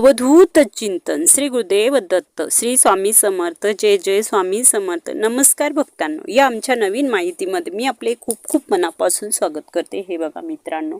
अवधूत चिंतन श्री गुरुदेव दत्त श्री स्वामी समर्थ जय जय स्वामी समर्थ. नमस्कार भक्तांनो. या आमच्या नवीन माहितीमध्ये मी आपले खूप खूप मनापासून स्वागत करते. हे बघा मित्रांनो.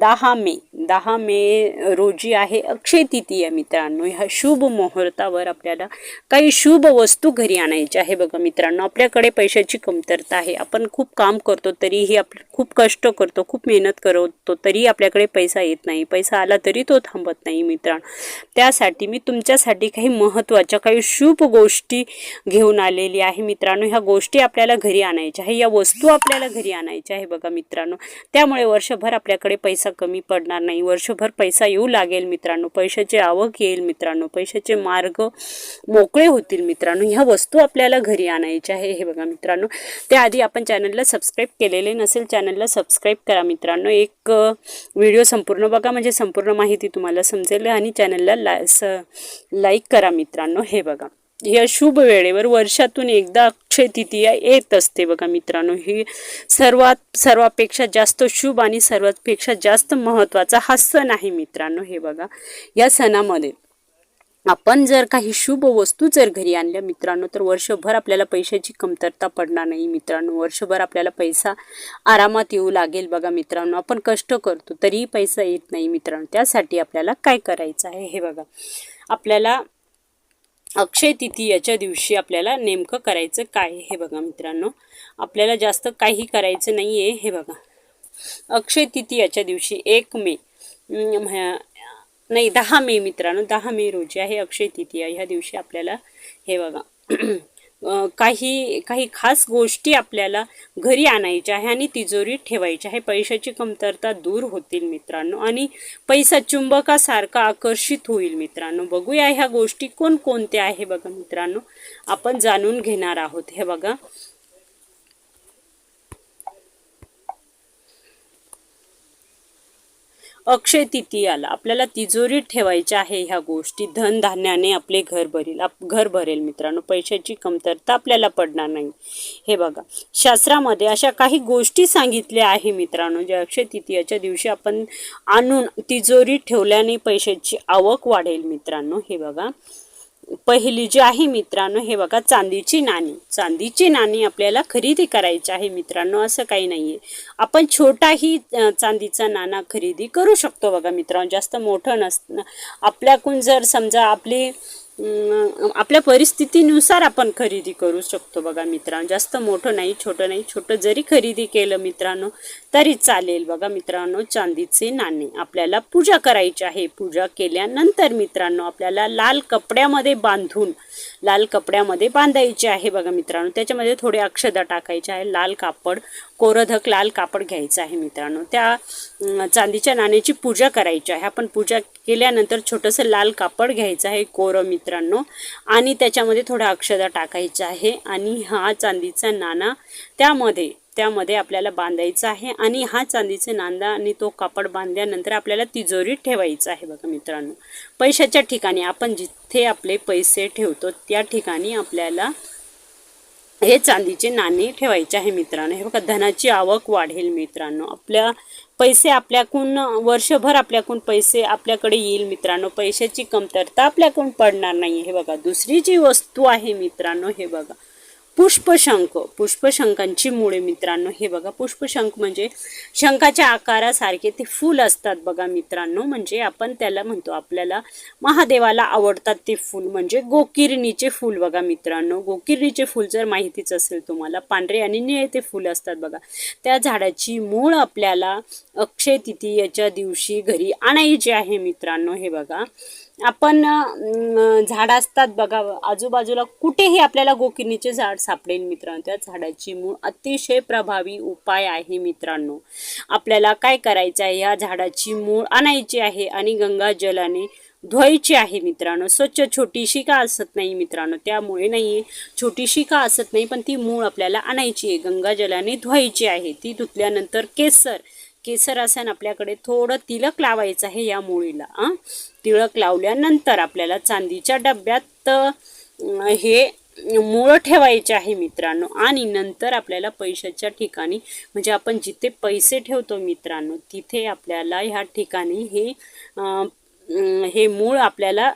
दहा मे. दहा मे रोजी आहे अक्षय तिथी आहे मित्रांनो. ह्या शुभ मुहूर्तावर आपल्याला काही शुभ वस्तू घरी आणायच्या आहे बघा मित्रांनो. आपल्याकडे पैशाची कमतरता आहे. आपण खूप काम करतो तरीही आप खूप कष्ट करतो खूप मेहनत करतो तरी आपल्याकडे पैसा येत नाही. पैसा आला तरी तो थांबत नाही मित्रांनो त्यासाठी मी तुमच्यासाठी काही महत्त्वाच्या काही शुभ गोष्टी घेऊन आलेली आहे मित्रांनो. ह्या गोष्टी आपल्याला घरी आणायच्या आहे. या वस्तू आपल्याला घरी आणायच्या आहे बघा मित्रांनो. त्यामुळे वर्षभर आपल्याकडे पैसा कमी पडणार नाही. वर्षभर पैसा येऊ लागेल मित्रांनो. पैशाची आवक येईल मित्रांनो. पैशाचे मार्ग मोकळे होतील मित्रांनो. ह्या वस्तू आपल्याला घरी आणायच्या आहे. हे बघा मित्रांनो. त्याआधी आपण चॅनलला सबस्क्राईब केलेले नसेल चॅनलला सबस्क्राईब करा मित्रांनो. एक व्हिडिओ संपूर्ण बघा. म्हणजे संपूर्ण माहिती तुम्हाला समजेल. आणि चॅनलला ला स लाईक करा मित्रांनो. हे बघा. या शुभ वेळेवर वर्षातून एकदा अक्षय तृतीया येत असते बघा मित्रांनो. ही सर्वात सर्वापेक्षा जास्त शुभ आणि सर्वापेक्षा जास्त महत्त्वाचा हा सण आहे मित्रांनो. हे बघा. या सणामध्ये आपण जर काही शुभ वस्तू जर घरी आणल्या मित्रांनो तर वर्षभर आपल्याला पैशाची कमतरता पडणार नाही मित्रांनो. वर्षभर आपल्याला पैसा आरामात येऊ लागेल बघा मित्रांनो. आपण कष्ट करतो तरीही पैसा येत नाही मित्रांनो. त्यासाठी आपल्याला काय करायचं आहे हे बघा. आपल्याला अक्षय तिथी याच्या दिवशी आपल्याला नेमकं करायचं काय हे बघा मित्रांनो. आपल्याला जास्त काही करायचं नाही आहे हे बघा. अक्षय तिथी याच्या दिवशी एक मे म्ह- नाही दहा मे मित्रांनो दहा मे रोजी आहे अक्षय तृतीया. ह्या दिवशी आपल्याला हे बघा काही काही खास गोष्टी आपल्याला घरी आणायच्या आहे आणि तिजोरीत ठेवायच्या आहे. पैशाची कमतरता दूर होतील मित्रांनो आणि पैसा चुंबकासारखा आकर्षित होईल मित्रांनो. बघूया ह्या गोष्टी कोणकोणत्या आहे बघा मित्रांनो. आपण जाणून घेणार आहोत. हे बघा अक्षय तृतीयाला आपल्याला तिजोरीत ठेवायच्या आहे ह्या गोष्टी. धनधान्याने आपले घर भरेल आप घर भरेल मित्रांनो. पैशाची कमतरता आपल्याला पडणार नाही. हे बघा शास्त्रामध्ये अशा काही गोष्टी सांगितल्या आहे मित्रांनो ज्या अक्षय तृतीयाच्या दिवशी आपण आणून तिजोरीत ठेवल्याने पैशाची आवक वाढेल मित्रांनो. हे बघा पहिली जी आहे मित्रांनो हे बघा चांदीची नाणी. चांदीची नाणी आपल्याला खरेदी करायची आहे मित्रांनो असं काही नाही आहे आपण छोटाही चांदीचा नाणा खरेदी करू शकतो बघा मित्रांनो जास्त मोठं नसतं आपल्याकडून जर समजा आपली आपल्या परिस्थितीनुसार आपण खरेदी करू शकतो बघा मित्रांनो. जास्त मोठं नाही छोटं नाही. छोटं जरी खरेदी केलं मित्रांनो तरी चालेल बघा मित्रांनो. चांदीचे नाणे. आपल्याला पूजा करायची आहे. पूजा केल्यानंतर मित्रांनो आपल्याला लाल कपड्यामध्ये बांधून लाल कपड्यामध्ये बांधायचे आहे बघा मित्रांनो. त्याच्यामध्ये थोडे अक्षदा टाकायचे आहे. लाल कापड कोरधक लाल कापड घ्यायचं आहे मित्रांनो. त्या चांदीच्या नाण्याची पूजा करायची आहे. आपण पूजा केल्यानंतर छोटंसं लाल कापड घ्यायचं आहे. कोरं मित्रांनो. आणि त्याच्यामध्ये थोडं अक्षदा टाकायचा आहे. आणि हा चांदीचा नाना त्यामध्ये त्यामध्ये आपल्याला बांधायचा आहे. आणि हा चांदीचे नांदा आणि तो कापड बांधल्यानंतर आपल्याला तिजोरीत ठेवायचा आहे बघा मित्रांनो. पैशाच्या ठिकाणी आपण जिथे आपले पैसे ठेवतो त्या ठिकाणी आपल्याला हे चांदीचे नाणे ठेवायचे आहे मित्रांनो. हे बघा धनाची आवक वाढेल मित्रांनो. आपल्या पैसे आपल्याकडून वर्षभर आपल्याकडून पैसे आपल्याकडे येईल मित्रांनो. पैशाची कमतरता आपल्याकडून पडणार नाही हे बघा दुसरी जी वस्तू आहे मित्रांनो हे बघा. पुष्पशंख. पुष्पशंखांची मुळे मित्रांनो हे बघा पुष्पशंख म्हणजे शंखाच्या आकारासारखे ते फूल असतात बघा मित्रांनो. म्हणजे आपण त्याला म्हणतो आपल्याला महादेवाला आवडतात ते फूल. म्हणजे गोकिरणीचे फूल बघा मित्रांनो. गोकिरणीचे फूल जर माहितीच असेल तुम्हाला पांढरे आणि निळे ते फूल असतात बघा. त्या झाडाची मूळ आपल्याला अक्षय तृतीयेच्या दिवशी घरी आणायची आहे मित्रांनो हे बघा. आपण झाड असतात बघा आजूबाजूला कुठेही आपल्याला गोकिनीचे झाड सापडेल मित्रांनो. त्या झाडाची मूळ अतिशय प्रभावी उपाय आहे मित्रांनो. आपल्याला काय करायचं आहे? या झाडाची मूळ आणायची आहे आणि गंगा जलाने धुवायची आहे मित्रांनो. स्वच्छ छोटीशी का असत नाही मित्रांनो? त्यामुळे नाही छोटीशी का असत नाही पण ती मूळ आपल्याला आणायची आहे. गंगाजलाने धुवायची आहे. ती धुतल्यानंतर केसर केसरासन आपल्याकडे थोडं तिलक लावायचं आहे या मुळीला आ तिळक लावल्यानंतर आपल्याला चांदीच्या डब्यात हे मूळ ठेवायचे आहे मित्रांनो. आणि नंतर आपल्याला पैशाच्या ठिकाणी म्हणजे आपण जिथे पैसे ठेवतो मित्रांनो तिथे आपल्याला ह्या ठिकाणी हे हे मूळ आपल्याला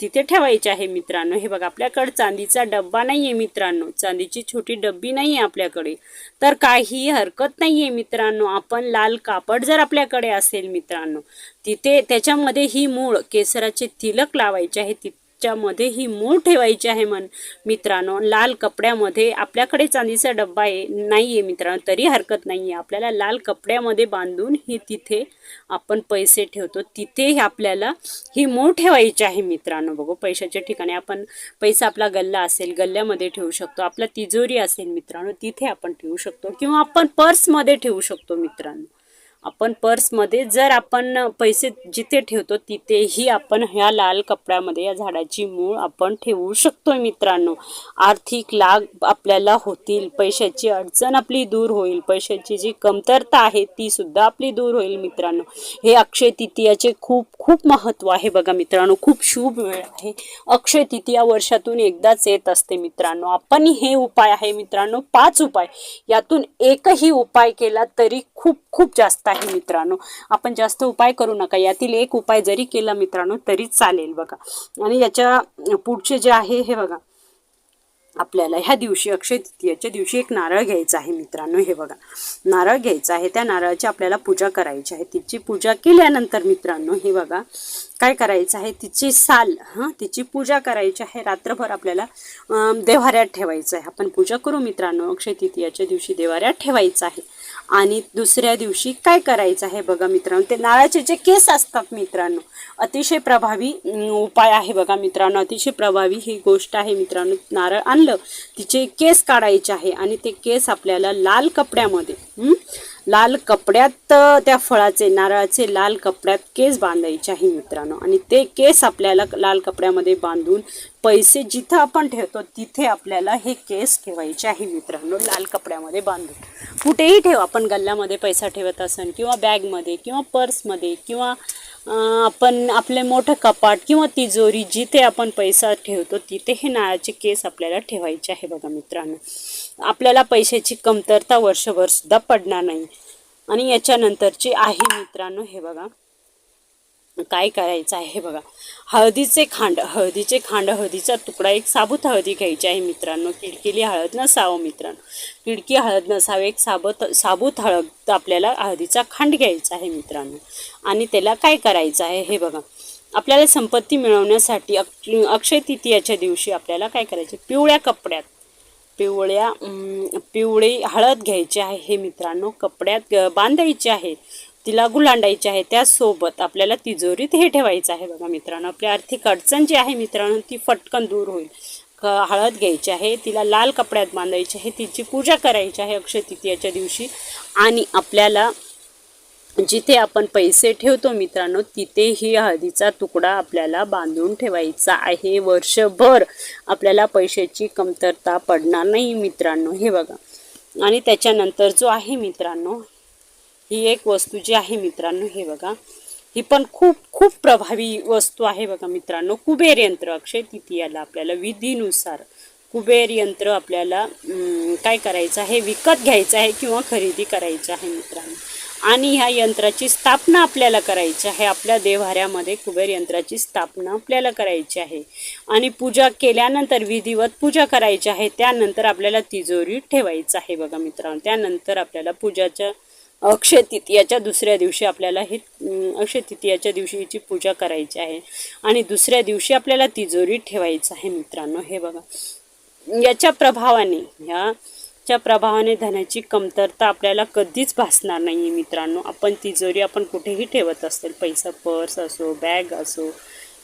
तिथे ठेवायचे आहे मित्रांनो. हे बघा आपल्याकडे चांदीचा डब्बा नाही आहे मित्रांनो. चांदीची छोटी डब्बी नाही आहे आपल्याकडे. तर काही हरकत नाही आहे मित्रांनो. आपण लाल कापड जर आपल्याकडे असेल मित्रांनो तिथे त्याच्यामध्ये ही मूळ केसराचे तिलक लावायचे आहे ति मध्ये ही मूळ ठेवायची आहे मन मित्रांनो लाल कपड्यामध्ये आपल्याकडे चांदीचा डब्बा आहे नाही आहे मित्रांनो तरी हरकत नाही आहे आपल्याला लाल कपड्यामध्ये बांधून ही तिथे आपण पैसे ठेवतो तिथेही आपल्याला ही मूळ ठेवायची आहे मित्रांनो. बघू पैशाच्या ठिकाणी आपण पैसा आपला गल्ला असेल गल्ल्यामध्ये ठेवू शकतो आपला तिजोरी असेल मित्रांनो तिथे आपण ठेवू शकतो किंवा आपण पर्समध्ये ठेवू शकतो मित्रांनो. आपण पर्समध्ये जर आपण पैसे जिथे ठेवतो तिथेही आपण ह्या लाल कपड्यामध्ये या झाडाची मूळ आपण ठेवू शकतो मित्रांनो. आर्थिक लाभ आपल्याला होतील पैशाची अडचण आपली दूर होईल पैशाची जी कमतरता आहे ती सुद्धा आपली दूर होईल मित्रांनो. हे अक्षय तृतीयाचे खूप खूप महत्त्व आहे बघा मित्रांनो. खूप शुभ वेळ आहे. अक्षय तृतीया वर्षातून एकदाच येत असते मित्रांनो. आपण हे उपाय आहे मित्रांनो पाच उपाय. यातून एकही उपाय केला तरी खूप खूप जास्त आहे मित्रांनो. आपण जास्त उपाय करू नका. यातील एक उपाय जरी केला मित्रांनो तरी चालेल बघा. आणि याच्या पुढचे जे आहे हे बघा. आपल्याला ह्या दिवशी अक्षय तृतीयाच्या दिवशी एक नारळ घ्यायचा आहे मित्रांनो हे बघा. नारळ घ्यायचा आहे. त्या नारळाची आपल्याला पूजा करायची आहे. तिची पूजा केल्यानंतर मित्रांनो हे बघा. काय करायचं आहे? तिची साल हां तिची पूजा करायची आहे. रात्रभर आपल्याला अं, देव्हाऱ्यात ठेवायचं आहे. आपण पूजा करू मित्रांनो अक्षय तृतीयाच्या दिवशी देवाऱ्यात ठेवायचं आहे. आणि दुसऱ्या दिवशी काय करायचं आहे बघा मित्रांनो? ते नारळाचे जे केस असतात मित्रांनो अतिशय प्रभावी उपाय आहे बघा मित्रांनो. अतिशय प्रभावी ही गोष्ट आहे मित्रांनो. नारळ आणलं तिचे केस काढायचे आहे आणि ते केस आपल्याला लाल कपड्यामध्ये लाल कपड्यात त्या फळाचे नारळाचे लाल कपड्यात केस बांधायचे आहे मित्रांनो. आणि ते केस आपल्याला लाल कपड्यामध्ये बांधून पैसे जिथं आपण ठेवतो तिथे आपल्याला हे केस ठेवायचे आहे मित्रांनो लाल कपड्यामध्ये बांधून. कुठेही ठेव आपण गल्ल्यामध्ये पैसा ठेवत असेल किंवा बॅगमध्ये किंवा पर्समध्ये किंवा आपण आपले मोठं कपाट किंवा तिजोरी जिथे आपण पैसा ठेवतो तिथे हे नाळाचे केस आपल्याला ठेवायचे आहे बघा मित्रांनो. आपल्याला पैशाची कमतरता वर्षभर सुद्धा पडणार नाही. आणि याच्यानंतरची आहे मित्रांनो हे बघा. काय करायचं आहे हे बघा. हळदीचे खांड हळदीचे खांड हळदीचा तुकडा एक साबूत हळदी घ्यायची आहे मित्रांनो. किडकिली हळद नसावं मित्रांनो. किडकी हळद नसावं एक साबूत साबूत हळद आपल्याला हळदीचा खांड घ्यायचा आहे मित्रांनो. आणि त्याला काय करायचं आहे हे बघा. आपल्याला संपत्ती मिळवण्यासाठी अक्ष अक्षय तृतीयाच्या दिवशी आपल्याला काय करायचे पिवळ्या कपड्यात पिवळ्या पिवळी हळद घ्यायची आहे हे मित्रांनो. कपड्यात बांधायची आहे. तिला गुलांडायची आहे. त्यासोबत आपल्याला तिजोरीत हे ठेवायचं आहे बघा मित्रांनो. आपली आर्थिक अडचण जी आहे मित्रांनो ती फटकन दूर होईल. क- हळद घ्यायची आहे. तिला लाल कपड्यात बांधायची आहे. तिची पूजा करायची आहे अक्षय तृतीयाच्या दिवशी. आणि आपल्याला जिथे आपण पैसे ठेवतो मित्रांनो तिथेही हळदीचा तुकडा आपल्याला बांधून ठेवायचा आहे. वर्षभर आपल्याला पैशाची कमतरता पडणार नाही मित्रांनो हे बघा. आणि त्याच्यानंतर जो आहे मित्रांनो ही एक वस्तू जी आहे मित्रांनो हे बघा. ही पण खूप खूप प्रभावी वस्तू आहे बघा मित्रांनो. कुबेर यंत्र अक्षय तृतीयाला आपल्याला विधीनुसार कुबेर यंत्र आपल्याला काय करायचं आहे? विकत घ्यायचं आहे किंवा खरेदी करायचं आहे मित्रांनो. आणि ह्या यंत्राची स्थापना आपल्याला करायची आहे. आपल्या देव्हाऱ्यामध्ये कुबेर यंत्राची स्थापना आपल्याला करायची आहे. आणि पूजा केल्यानंतर विधिवत पूजा करायची आहे. त्यानंतर आपल्याला तिजोरी ठेवायचं आहे बघा मित्रांनो. त्यानंतर आपल्याला पूजाच्या अक्षय तृतीयाच्या दुसऱ्या दिवशी आपल्याला हे अक्षय तृतीयाच्या दिवशी हिची पूजा करायची आहे. आणि दुसऱ्या दिवशी आपल्याला तिजोरी ठेवायचं आहे मित्रांनो. हे बघा. याच्या प्रभावाने ह्या च्या प्रभावाने धनाची कमतरता आपल्याला कधीच भासणार नाही आहे मित्रांनो. आपण तिजोरी आपण कुठेही ठेवत असेल पैसा पर्स असो बॅग असो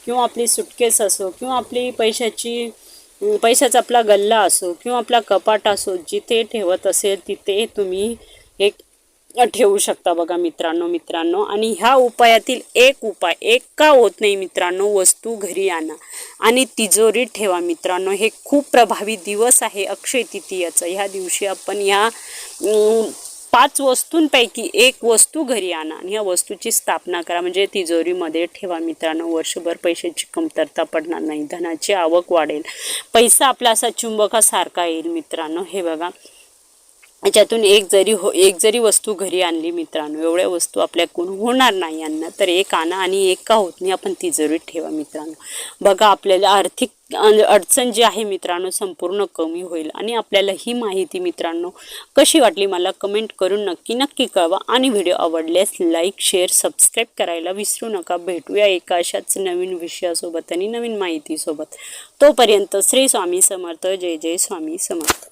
किंवा आपली सुटकेस असो किंवा आपली पैशाची पैशाचा आपला गल्ला असो किंवा आपला कपाट असो जिथे ठेवत असेल तिथे तुम्ही एक ठेवू शकता बघा मित्रांनो मित्रांनो. आणि ह्या उपायातील एक उपाय एक का होत नाही मित्रांनो वस्तू घरी आणा आणि तिजोरीत ठेवा मित्रांनो. हे खूप प्रभावी दिवस आहे अक्षय तृतीयाचा. ह्या दिवशी आपण ह्या पाच वस्तूंपैकी एक वस्तू घरी आणा आणि ह्या वस्तूची स्थापना करा. म्हणजे तिजोरीमध्ये ठेवा मित्रांनो वर्षभर पैशाची कमतरता पडणार नाही धनाची आवक वाढेल. पैसा आपला असा चुंबकासारखा येईल मित्रांनो. हे बघा याच्यातून एक जरी हो एक जरी वस्तू घरी आणली मित्रांनो एवढ्या वस्तू आपल्याकडून होणार नाही आणणं तर एक आणा आणि एक का होत नाही आपण ती जरूर ठेवा मित्रांनो. बघा आपल्याला आर्थिक अडचण जी आहे मित्रांनो संपूर्ण कमी होईल आणि आपल्याला ही माहिती मित्रांनो कशी वाटली मला कमेंट करून नक्की नक्की कळवा आणि व्हिडिओ आवडल्यास लाईक शेअर सबस्क्राईब करायला विसरू नका. भेटूया एका अशाच नवीन विषयासोबत आणि नवीन माहितीसोबत. तोपर्यंत श्री स्वामी समर्थ. जय जय स्वामी समर्थ.